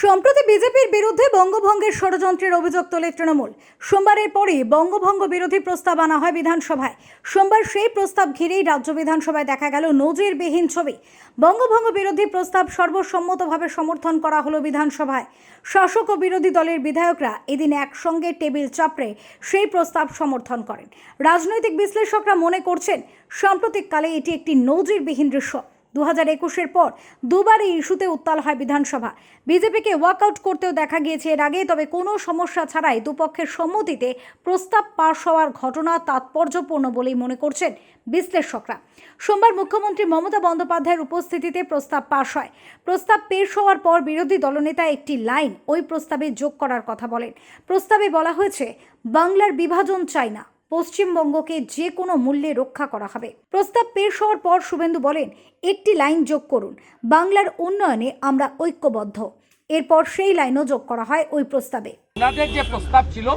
সম্প্রতি বিজেপির বিরুদ্ধে বঙ্গভঙ্গের ষড়যন্ত্রের অভিযোগ তোলে তৃণমূল। সোমবারের পরে বঙ্গভঙ্গ বিরোধী প্রস্তাব আনা হয় বিধানসভায়। সোমবার সেই প্রস্তাব ঘিরেই রাজ্য বিধানসভায় দেখা গেল নজিরবিহীন ছবি। বঙ্গভঙ্গ বিরোধী প্রস্তাব সর্বসম্মতভাবে সমর্থন করা হলো বিধানসভায়। শাসক ও বিরোধী দলের বিধায়করা এদিন একসঙ্গে টেবিল চাপড়ে সেই প্রস্তাব সমর্থন করেন। রাজনৈতিক বিশ্লেষকরা মনে করছেন, সাম্প্রতিককালে এটি একটি নজিরবিহীন দৃশ্য। দু হাজার একুশের পর দুবার এই ইস্যুতে উত্তাল হয় বিধানসভা। বিজেপিকে ওয়াকআউট করতেও দেখা গিয়েছে এর আগে তবে কোনো সমস্যা ছাড়াই দুপক্ষের সম্মতিতে প্রস্তাব পাশ হওয়ার ঘটনা তাৎপর্যপূর্ণ বলেই মনে করছেন বিশ্লেষকরা। সোমবার মুখ্যমন্ত্রী মমতা বন্দ্যোপাধ্যায়ের উপস্থিতিতে প্রস্তাব পাশ হয়। প্রস্তাব পেশ হওয়ার পর বিরোধী দলনেতা একটি লাইন ওই প্রস্তাবে যোগ করার কথা বলেন। প্রস্তাবে বলা হয়েছে, বাংলার বিভাজন চাই না। পশ্চিমবঙ্গকে যে কোনো মূল্যে রক্ষা করা হবে। প্রস্তাব পেশ হওয়ার পর শুভেন্দু বলেন, একটি লাইন যোগ করুন। বাংলার উন্নয়নে আমরা ঐক্যবদ্ধ। এরপর সেই লাইনও যোগ করা হয় ওই প্রস্তাবে। ওনাদের যে প্রস্তাব ছিল,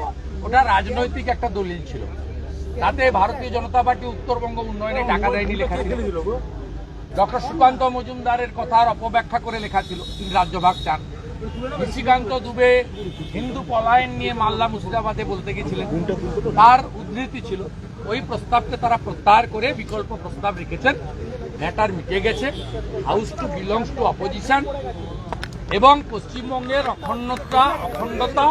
ওটা রাজনৈতিক একটা দলিল ছিল। তাতে ভারতীয় জনতা পার্টি উত্তরবঙ্গ উন্নয়নে টাকা দেয়নি লেখা ছিল। ডক্টর সুকান্ত মজুমদারের কথার অপব্যাখ্যা করে লেখা ছিল। তিনি রাজ্যভাগ চান। নিশিকান্ত দুবে হিন্দু পলায়ন নিয়ে মাল্লা মুর্শিদাবাদে বলতে গেছিলেন। তার উদ্ধৃতি ছিল, ওই প্রস্তাবকে তারা প্রত্যাহার করে বিকল্প প্রস্তাব রেখেছেন। ম্যাটার মিটে গেছে, house to belongs to opposition এবং পশ্চিমবঙ্গের অখণ্ডতা অখণ্ডতা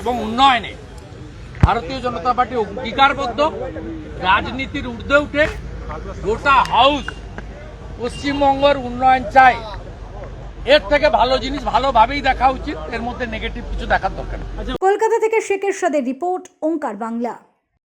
এবং উন্নয়নে ভারতীয় জনতা পার্টি অঙ্গীকারবদ্ধ। রাজনীতির ঊর্ধ্বে উঠে গোটা হাউস পশ্চিমবঙ্গের উন্নয়ন চায়। এর থেকে ভালো জিনিস ভালোভাবেই দেখা উচিত। এর মধ্যে নেগেটিভ কিছু দেখার দরকার কলকাতা থেকে শেখের সাথে রিপোর্ট, ওঙ্কার বাংলা।